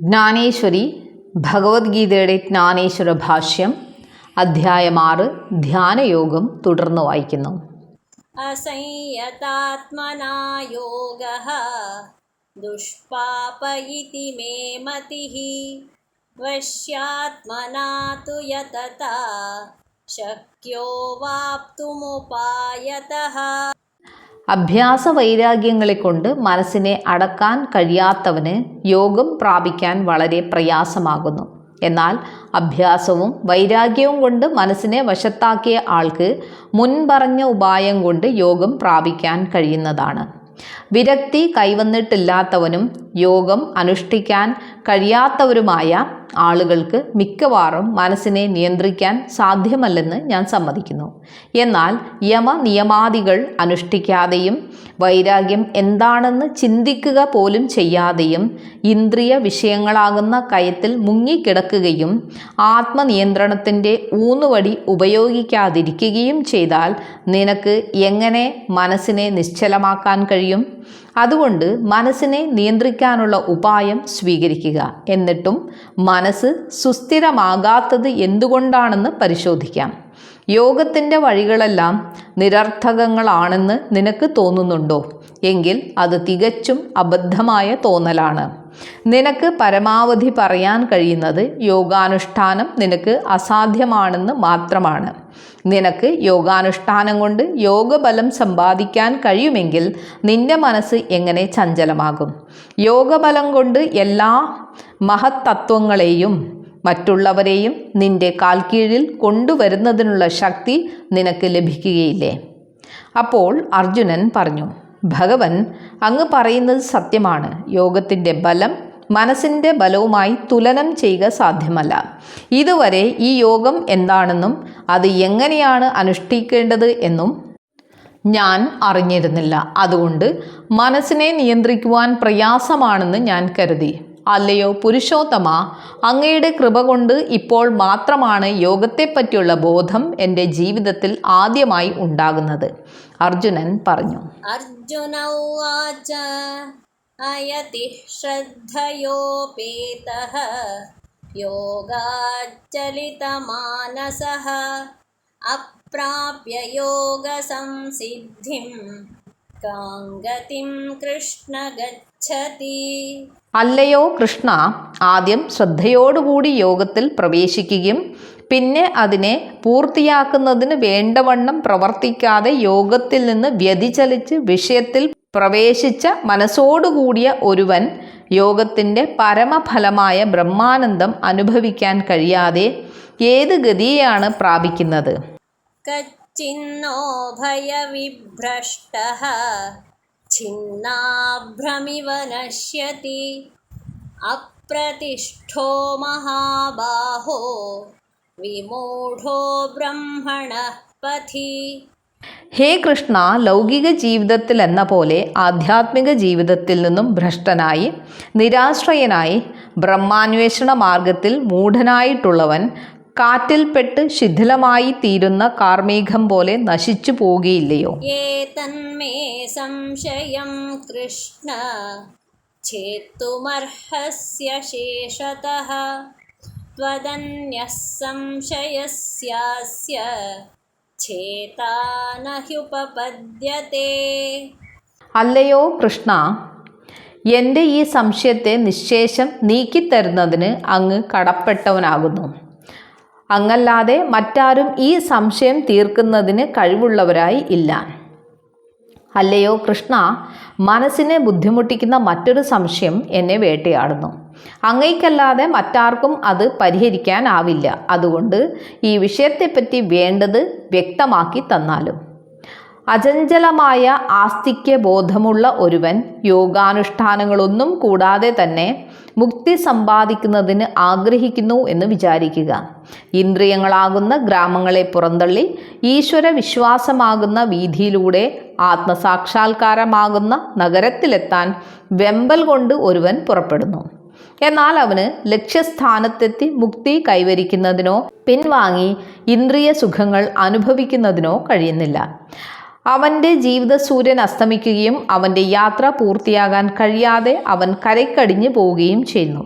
ജ്ഞാനേശ്വരി ഭഗവത്ഗീതയുടെ ജ്ഞാനേശ്വര ഭാഷ്യം അധ്യായം ആറ് ധ്യാനയോഗം തുടർന്ന് വായിക്കുന്നു. അസംയതാത്മനാ യോഗ ദുഷ്പാപ ഇതി മേ മതി വശ്യാത്മനാ തു യതത ശക്യോ വാപ്തുമുപായതഃ. അഭ്യാസ വൈരാഗ്യങ്ങളെ കൊണ്ട് മനസ്സിനെ അടക്കാൻ കഴിയാത്തവന് യോഗം പ്രാപിക്കാൻ വളരെ പ്രയാസമാകുന്നു. എന്നാൽ അഭ്യാസവും വൈരാഗ്യവും കൊണ്ട് മനസ്സിനെ വശത്താക്കിയ ആൾക്ക് മുൻപറഞ്ഞ ഉപായം കൊണ്ട് യോഗം പ്രാപിക്കാൻ കഴിയുന്നതാണ്. വിരക്തി കൈവന്നിട്ടില്ലാത്തവനും യോഗം അനുഷ്ഠിക്കാൻ കഴിയാത്തവരുമായ ആളുകൾക്ക് മിക്കവാറും മനസ്സിനെ നിയന്ത്രിക്കാൻ സാധ്യമല്ലെന്ന് ഞാൻ സമ്മതിക്കുന്നു. എന്നാൽ യമ നിയമാദികൾ അനുഷ്ഠിക്കാതെയും വൈരാഗ്യം എന്താണെന്ന് ചിന്തിക്കുക പോലും ചെയ്യാതെയും ഇന്ദ്രിയ വിഷയങ്ങളാകുന്ന കയത്തിൽ മുങ്ങിക്കിടക്കുകയും ആത്മനിയന്ത്രണത്തിന്റെ ഊന്നുവടി ഉപയോഗിക്കാതിരിക്കുകയും ചെയ്താൽ നിനക്ക് എങ്ങനെ മനസ്സിനെ നിശ്ചലമാക്കാൻ കഴിയും? അതുകൊണ്ട് മനസ്സിനെ നിയന്ത്രിക്കാനുള്ള ഉപായം സ്വീകരിക്കുക. എന്നിട്ടും മനസ്സ് സുസ്ഥിരമാകാത്തത് എന്തുകൊണ്ടാണെന്ന് പരിശോധിക്കാം. യോഗത്തിന്റെ വഴികളെല്ലാം നിരർത്ഥകങ്ങളാണെന്ന് നിനക്ക് തോന്നുന്നുണ്ടോ? എങ്കിൽ അത് തികച്ചും അബദ്ധമായ തോന്നലാണ്. നിനക്ക് പരമാവധി പറയാൻ കഴിയുന്നത് യോഗാനുഷ്ഠാനം നിനക്ക് അസാധ്യമാണെന്ന് മാത്രമാണ്. നിനക്ക് യോഗാനുഷ്ഠാനം കൊണ്ട് യോഗബലം സമ്പാദിക്കാൻ കഴിയുമെങ്കിൽ നിന്റെ മനസ്സ് എങ്ങനെ ചഞ്ചലമാകും? യോഗബലം കൊണ്ട് എല്ലാ മഹത്തത്വങ്ങളെയും മറ്റുള്ളവരെയും നിന്റെ കാൽക്കീഴിൽ കൊണ്ടുവരുന്നതിനുള്ള ശക്തി നിനക്ക് ലഭിക്കുകയില്ലേ? അപ്പോൾ അർജുനൻ പറഞ്ഞു ഭഗവൻ അങ്ങ് പറയുന്നത് സത്യമാണ്. യോഗത്തിന്റെ ബലം മനസ്സിന്റെ ബലവുമായി തുലനം ചെയ്യുക സാധ്യമല്ല. ഇതുവരെ ഈ യോഗം എന്താണെന്നും അത് എങ്ങനെയാണ് അനുഷ്ഠിക്കേണ്ടത് എന്നും ഞാൻ അറിഞ്ഞിരുന്നില്ല. അതുകൊണ്ട് മനസ്സിനെ നിയന്ത്രിക്കുവാൻ പ്രയാസമാണെന്ന് ഞാൻ കരുതി. അല്ലയോ പുരുഷോത്തമ അങ്ങയുടെ കൃപ കൊണ്ട് ഇപ്പോൾ മാത്രമാണ് യോഗത്തെപ്പറ്റിയുള്ള ബോധം എന്റെ ജീവിതത്തിൽ ആദ്യമായി ഉണ്ടാകുന്നത്. അർജുനൻ പറഞ്ഞു. അർജുന अयति श्रद्धयोपेतः योगाच्चलितमानसः अप्राप्य योगसंसिद्धिं कां गतिं कृष्ण गच्छति അല്ലയോ കൃഷ്ണ ആദ്യം ശ്രദ്ധയോടുകൂടി യോഗത്തിൽ പ്രവേശിക്കുകയും പിന്നെ അതിനെ പൂർത്തിയാക്കുന്നതിന് വേണ്ടവണ്ണം പ്രവർത്തിക്കാതെ യോഗത്തിൽ നിന്ന് വ്യതിചലിച്ച് വിഷയത്തിൽ പ്രവേശിച്ച മനസ്സോടുകൂടിയ ഒരുവൻ യോഗത്തിന്റെ പരമഫലമായ ബ്രഹ്മാനന്ദം അനുഭവിക്കാൻ കഴിയാതെ ഏത് ഗതിയാണ് പ്രാപിക്കുന്നത്? കച്ചിന്നോ അപ്രതിഷ്ഠോ മഹാബാഹോ വിമൂഢോ ബ്രഹ്മണ പഥി. ഹേ കൃഷ്ണ ലൗകിക ജീവിതത്തിൽ എന്ന പോലെ ആധ്യാത്മിക ജീവിതത്തിൽ നിന്നും ഭ്രഷ്ടനായി നിരാശ്രയനായി ബ്രഹ്മാന്വേഷണ മാർഗത്തിൽ മൂഢനായിട്ടുള്ളവൻ കാറ്റിൽപ്പെട്ട് ശിഥിലമായി തീരുന്ന കാർമേഘം പോലെ നശിച്ചു പോകുകയില്ലയോ ये तन्मे संशयं कृष्ण छेत्तुमर्हस्य शेषतः त्वदन्यः संशयस्यास्य ചേതാ അല്ലയോ കൃഷ്ണ എന്റെ ഈ സംശയത്തെ നിശേഷം നീക്കിത്തരുന്നതിന് അങ്ങ് കടപ്പെട്ടവനാകുന്നു. അങ്ങല്ലാതെ മറ്റാരും ഈ സംശയം തീർക്കുന്നതിന് കഴിവുള്ളവരായി ഇല്ല. അല്ലയോ കൃഷ്ണ മനസ്സിനെ ബുദ്ധിമുട്ടിക്കുന്ന മറ്റൊരു സംശയം എന്നെ വേട്ടയാടുന്നു. അങ്ങയ്ക്കല്ലാതെ മറ്റാർക്കും അത് പരിഹരിക്കാനാവില്ല. അതുകൊണ്ട് ഈ വിഷയത്തെപ്പറ്റി വേണ്ടത് വ്യക്തമാക്കി തന്നാലും. അചഞ്ചലമായ ആസ്തിക്യ ബോധമുള്ള ഒരുവൻ യോഗാനുഷ്ഠാനങ്ങളൊന്നും കൂടാതെ തന്നെ മുക്തി സമ്പാദിക്കുന്നതിന് ആഗ്രഹിക്കുന്നു എന്ന് വിചാരിക്കുക. ഇന്ദ്രിയങ്ങളാകുന്ന ഗ്രാമങ്ങളെ പുറന്തള്ളി ഈശ്വര വിശ്വാസമാകുന്ന വീതിയിലൂടെ ആത്മസാക്ഷാത്കാരമാകുന്ന നഗരത്തിലെത്താൻ വെമ്പൽ കൊണ്ട് ഒരുവൻ പുറപ്പെടുന്നു. എന്നാൽ അവന് ലക്ഷ്യസ്ഥാനത്തെത്തി മുക്തി കൈവരിക്കുന്നതിനോ പിൻവാങ്ങി ഇന്ദ്രിയ സുഖങ്ങൾ അനുഭവിക്കുന്നതിനോ കഴിയുന്നില്ല. അവന്റെ ജീവിത സൂര്യൻ അസ്തമിക്കുകയും അവന്റെ യാത്ര പൂർത്തിയാകാൻ കഴിയാതെ അവൻ കരയ്ക്കടിഞ്ഞു പോവുകയും ചെയ്യുന്നു.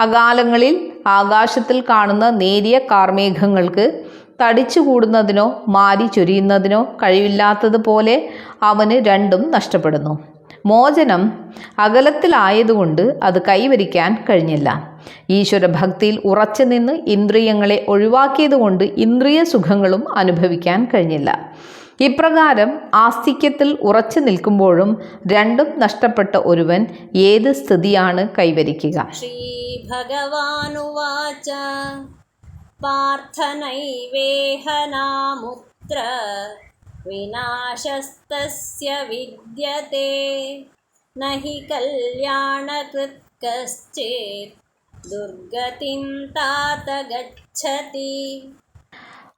അകാലങ്ങളിൽ ആകാശത്തിൽ കാണുന്ന നേരിയ കാർമേഘങ്ങൾക്ക് തടിച്ചുകൂടുന്നതിനോ മാരി ചൊരിയുന്നതിനോ കഴിവില്ലാത്തതുപോലെ അവന് രണ്ടും നഷ്ടപ്പെടുന്നു. മോചനം അകലത്തിലായതുകൊണ്ട് അത് കൈവരിക്കാൻ കഴിഞ്ഞില്ല. ഈശ്വര ഭക്തിയിൽ ഉറച്ചു നിന്ന് ഇന്ദ്രിയങ്ങളെ ഒഴിവാക്കിയതുകൊണ്ട് ഇന്ദ്രിയ സുഖങ്ങളും അനുഭവിക്കാൻ കഴിഞ്ഞില്ല. ഇപ്രകാരം ആസ്തിക്യത്തിൽ ഉറച്ചു നിൽക്കുമ്പോഴും രണ്ടും നഷ്ടപ്പെട്ട ഒരുവൻ ഏത് സ്ഥിതിയാണ് കൈവരിക്കുക? ശ്രീ विनाशस्तस्य विद्यते न हि कल्याणकृत् कश्चित् दुर्गतिं तात गच्छति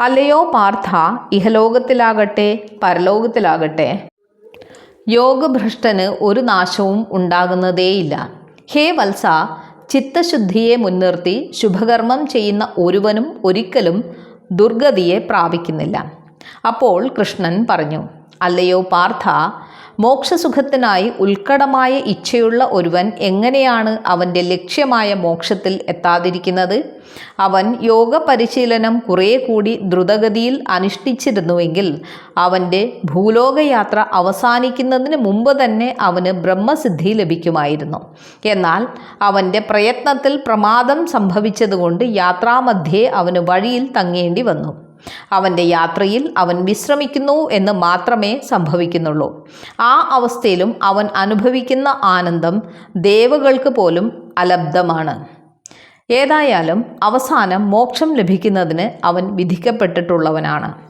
അല്ലയോ പാർത്ഥ ഇഹലോകത്തിലാകട്ടെ പരലോകത്തിലാകട്ടെ യോഗഭ്രഷ്ടന് ഒരു നാശവും ഉണ്ടാകുന്നതേയില്ല ഹേ വത്സ ചിത്തശുദ്ധിയെ മുൻനിർത്തി ശുഭകർമ്മം ചെയ്യുന്ന ഒരുവനും ഒരിക്കലും ദുർഗതിയെ പ്രാപിക്കുന്നില്ല അപ്പോൾ കൃഷ്ണൻ പറഞ്ഞു അല്ലയോ പാർത്ഥ മോക്ഷസുഖത്തിനായി ഉത്കടമായ ഇച്ഛയുള്ള ഒരുവൻ എങ്ങനെയാണ് അവന്റെ ലക്ഷ്യമായ മോക്ഷത്തിൽ എത്താതിരിക്കുന്നത്? അവൻ യോഗ പരിശീലനം കുറേ കൂടി ദ്രുതഗതിയിൽ അനുഷ്ഠിച്ചിരുന്നുവെങ്കിൽ അവന്റെ ഭൂലോകയാത്ര അവസാനിക്കുന്നതിന് മുമ്പ് തന്നെ അവന് ബ്രഹ്മസിദ്ധി ലഭിക്കുമായിരുന്നു. എന്നാൽ അവന്റെ പ്രയത്നത്തിൽ പ്രമാദം സംഭവിച്ചതുകൊണ്ട് യാത്രാമധ്യേ അവന് വഴിയിൽ തങ്ങേണ്ടി വന്നു. അവന്റെ യാത്രയിൽ അവൻ വിശ്രമിക്കുന്നു എന്ന് മാത്രമേ സംഭവിക്കുന്നുള്ളൂ. ആ അവസ്ഥയിലും അവൻ അനുഭവിക്കുന്ന ആനന്ദം ദേവകൾക്ക് പോലും അലബ്ധമാണ്. ഏതായാലും അവസാനം മോക്ഷം ലഭിക്കുന്നതിന് അവൻ വിധിക്കപ്പെട്ടിട്ടുള്ളവനാണ്.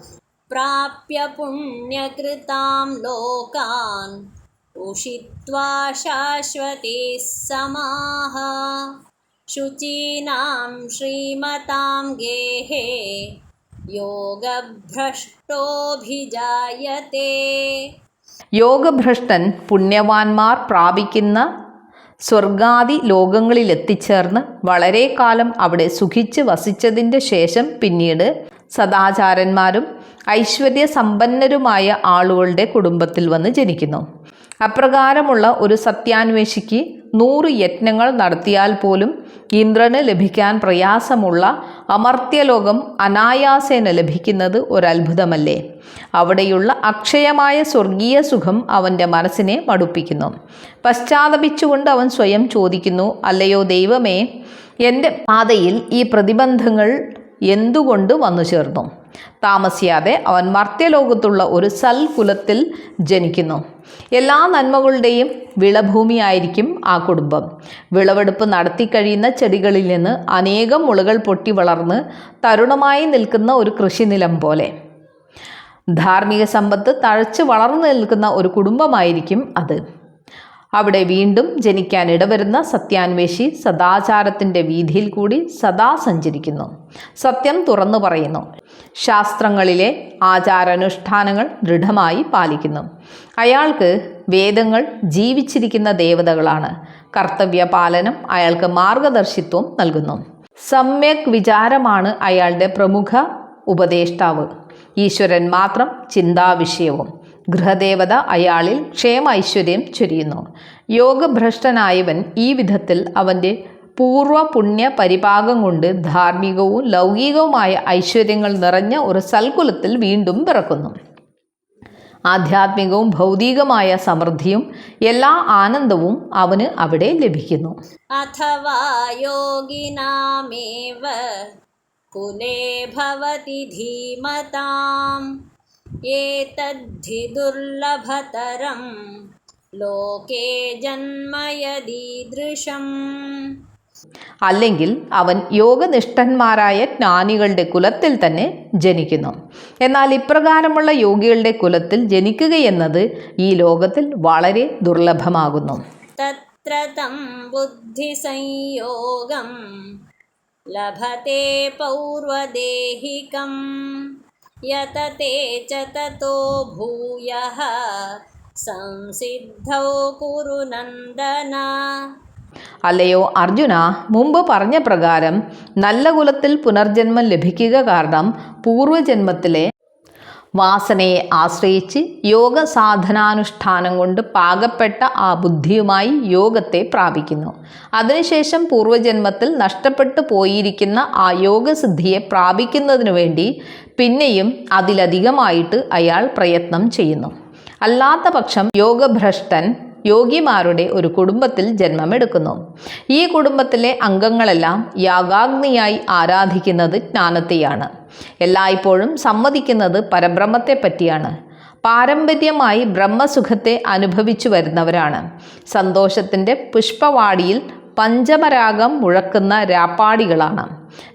പ്രാപ്യ പുണ്യകൃതാം ലോകാൻ ഉഷിത്വാ ശാശ്വതി സമാഹ. ശുചീനാം ശ്രീമതാം ഗേഹേ യോഗഭ്രഷ്ടോഭിജായത്തെ യോഗഭ്രഷ്ടൻ പുണ്യവാന്മാർ പ്രാപിക്കുന്ന സ്വർഗാദി ലോകങ്ങളിലെത്തിച്ചേർന്ന് വളരെ കാലം അവിടെ സുഖിച്ച് വസിച്ചതിന്റെ ശേഷം പിന്നീട് സദാചാരന്മാരും ഐശ്വര്യ സമ്പന്നരുമായ ആളുകളുടെ കുടുംബത്തിൽ വന്ന് ജനിക്കുന്നു. അപ്രകാരമുള്ള ഒരു സത്യാന്വേഷിക്ക് നൂറ് യത്നങ്ങൾ നടത്തിയാൽ പോലും ഇന്ദ്രന് ലഭിക്കാൻ പ്രയാസമുള്ള അമർത്യലോകം അനായാസേന ലഭിക്കുന്നത് ഒരത്ഭുതമല്ലേ? അവിടെയുള്ള അക്ഷയമായ സ്വർഗീയ സുഖം അവന്റെ മനസ്സിനെ മടുപ്പിക്കുന്നു. പശ്ചാത്തപിച്ചുകൊണ്ട് അവൻ സ്വയം ചോദിക്കുന്നു അല്ലയോ ദൈവമേ എന്റെ പാതയിൽ ഈ പ്രതിബന്ധങ്ങൾ എന്തുകൊണ്ട് വന്നു ചേർന്നു താമസിയാതെ അവൻ മർത്യലോകത്തുള്ള ഒരു സൽകുലത്തിൽ ജനിക്കുന്നു. എല്ലാ നന്മകളുടെയും വിളഭൂമിയായിരിക്കും ആ കുടുംബം. വിളവെടുപ്പ് നടത്തി നടത്തിക്കഴിയുന്ന ചെടികളിൽ നിന്ന് അനേകം മുളകൾ പൊട്ടി വളർന്ന് തരുണമായി നിൽക്കുന്ന ഒരു കൃഷിനിലം പോലെ. ധാർമ്മിക സമ്പത്ത് തഴച്ച് വളർന്നു നിൽക്കുന്ന ഒരു കുടുംബമായിരിക്കും അത്. അവിടെ വീണ്ടും ജനിക്കാൻ ഇടവരുന്ന സത്യാന്വേഷി സദാചാരത്തിന്റെ വീതിയിൽ കൂടി സദാ സഞ്ചരിക്കുന്നു. സത്യം തുറന്നു പറയുന്നു. ശാസ്ത്രങ്ങളിലെ ആചാരാനുഷ്ഠാനങ്ങൾ ദൃഢമായി പാലിക്കുന്നു. അയാൾക്ക് വേദങ്ങൾ ജീവിച്ചിരിക്കുന്ന ദേവതകളാണ്. കർത്തവ്യ പാലനം അയാൾക്ക് മാർഗദർശിത്വം നൽകുന്നു. സമ്യക് വിചാരമാണ് അയാളുടെ പ്രമുഖ ഉപദേഷ്ടാവ്. ഈശ്വരൻ മാത്രം ചിന്താവിഷയവും. ഗൃഹദേവത അയാളിൽ ക്ഷേമ ഐശ്വര്യം ചൊരിയുന്നു. യോഗഭ്രഷ്ടനായവൻ ഈ വിധത്തിൽ അവന്റെ പൂർവ പുണ്യ പരിപാകം കൊണ്ട് ധാർമ്മികവും ലൗകികവുമായ ഐശ്വര്യങ്ങൾ നിറഞ്ഞ ഒരു സൽകുലത്തിൽ വീണ്ടും പിറക്കുന്നു. ആധ്യാത്മികവും ഭൗതികമായ സമൃദ്ധിയും എല്ലാ ആനന്ദവും അവന് അവിടെ ലഭിക്കുന്നു. അഥവാ യോഗിനാമേവ കുലേ ഭവതി ധീമതാം. एतद्धि दुर्लभतरं लोके जन्म यदीदृशम् അല്ലെങ്കിൽ അവൻ യോഗനിഷ്ഠന്മാരായ ജ്ഞാനികളുടെ കുലത്തിൽ തന്നെ ജനിക്കുന്നു എന്നാൽ ഇപ്രകാരമുള്ള യോഗികളുടെ കുലത്തിൽ ജനിക്കുകയെന്നത് ഈ ലോകത്തിൽ വളരെ ദുർലഭമാകുന്നു तत्र तं बुद्धिसंयोगं लभते पौर्वदेहिकं यतते च ततो भूयः संसिद्धौ कुरु नन्दन അല്ലയോ അർജുന മുമ്പ് പറഞ്ഞ പ്രകാരം നല്ല കുലത്തിൽ പുനർജന്മം ലഭിക്കുക കാരണം പൂർവജന്മത്തിലെ വാസനയെ ആശ്രയിച്ച് യോഗ സാധനാനുഷ്ഠാനം കൊണ്ട് പാകപ്പെട്ട ആ ബുദ്ധിയുമായി യോഗത്തെ പ്രാപിക്കുന്നു അതിനുശേഷം പൂർവജന്മത്തിൽ നഷ്ടപ്പെട്ടു പോയിരിക്കുന്ന ആ യോഗസിദ്ധിയെ പ്രാപിക്കുന്നതിനു വേണ്ടി പിന്നെയും അതിലധികമായിട്ട് അയാൾ പ്രയത്നം ചെയ്യുന്നു. അല്ലാത്ത പക്ഷം യോഗഭ്രഷ്ടൻ യോഗിമാരുടെ ഒരു കുടുംബത്തിൽ ജന്മമെടുക്കുന്നു. ഈ കുടുംബത്തിലെ അംഗങ്ങളെല്ലാം യാഗാഗ്നിയായി ആരാധിക്കുന്നത് ജ്ഞാനത്തെയാണ്. എല്ലായ്പ്പോഴും സമ്മതിക്കുന്നത് പരബ്രഹ്മത്തെ പറ്റിയാണ് പാരമ്പര്യമായി ബ്രഹ്മസുഖത്തെ അനുഭവിച്ചു വരുന്നവരാണ്. സന്തോഷത്തിന്റെ പുഷ്പവാടിയിൽ പഞ്ചമരാഗം മുഴക്കുന്ന രാപ്പാടികളാണ്.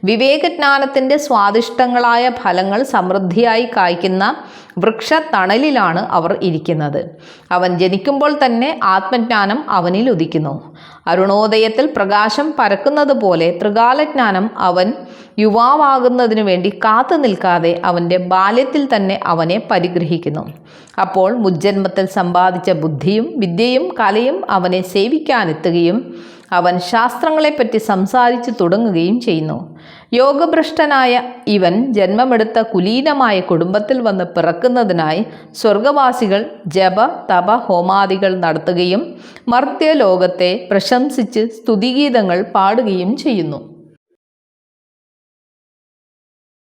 വിവേകജ്ഞാനത്തിന്റെ സ്വാദിഷ്ടങ്ങളായ ഫലങ്ങൾ സമൃദ്ധിയായി കായ്ക്കുന്ന വൃക്ഷത്തണലിലാണ് അവർ ഇരിക്കുന്നത്. അവൻ ജനിക്കുമ്പോൾ തന്നെ ആത്മജ്ഞാനം അവനിൽ ഉദിക്കുന്നു. അരുണോദയത്തിൽ പ്രകാശം പരക്കുന്നത് പോലെ ത്രികാലജ്ഞാനം അവൻ യുവാവാകുന്നതിനു വേണ്ടി കാത്തു നിൽക്കാതെ അവന്റെ ബാല്യത്തിൽ തന്നെ അവനെ പരിഗ്രഹിക്കുന്നു. അപ്പോൾ മുജ്ജന്മത്തിൽ സമ്പാദിച്ച ബുദ്ധിയും വിദ്യയും കലയും അവനെ സേവിക്കാനെത്തുകയും അവൻ ശാസ്ത്രങ്ങളെപ്പറ്റി സംസാരിച്ചു തുടങ്ങുകയും ചെയ്യുന്നു. യോഗഭ്രഷ്ടനായ ഇവൻ ജന്മമെടുത്ത കുലീനമായ കുടുംബത്തിൽ വന്ന് പിറക്കുന്നതിനായി സ്വർഗവാസികൾ ജപ തപ ഹോമാദികൾ നടത്തുകയും മർത്യലോകത്തെ പ്രശംസിച്ച് സ്തുതിഗീതങ്ങൾ പാടുകയും ചെയ്യുന്നു.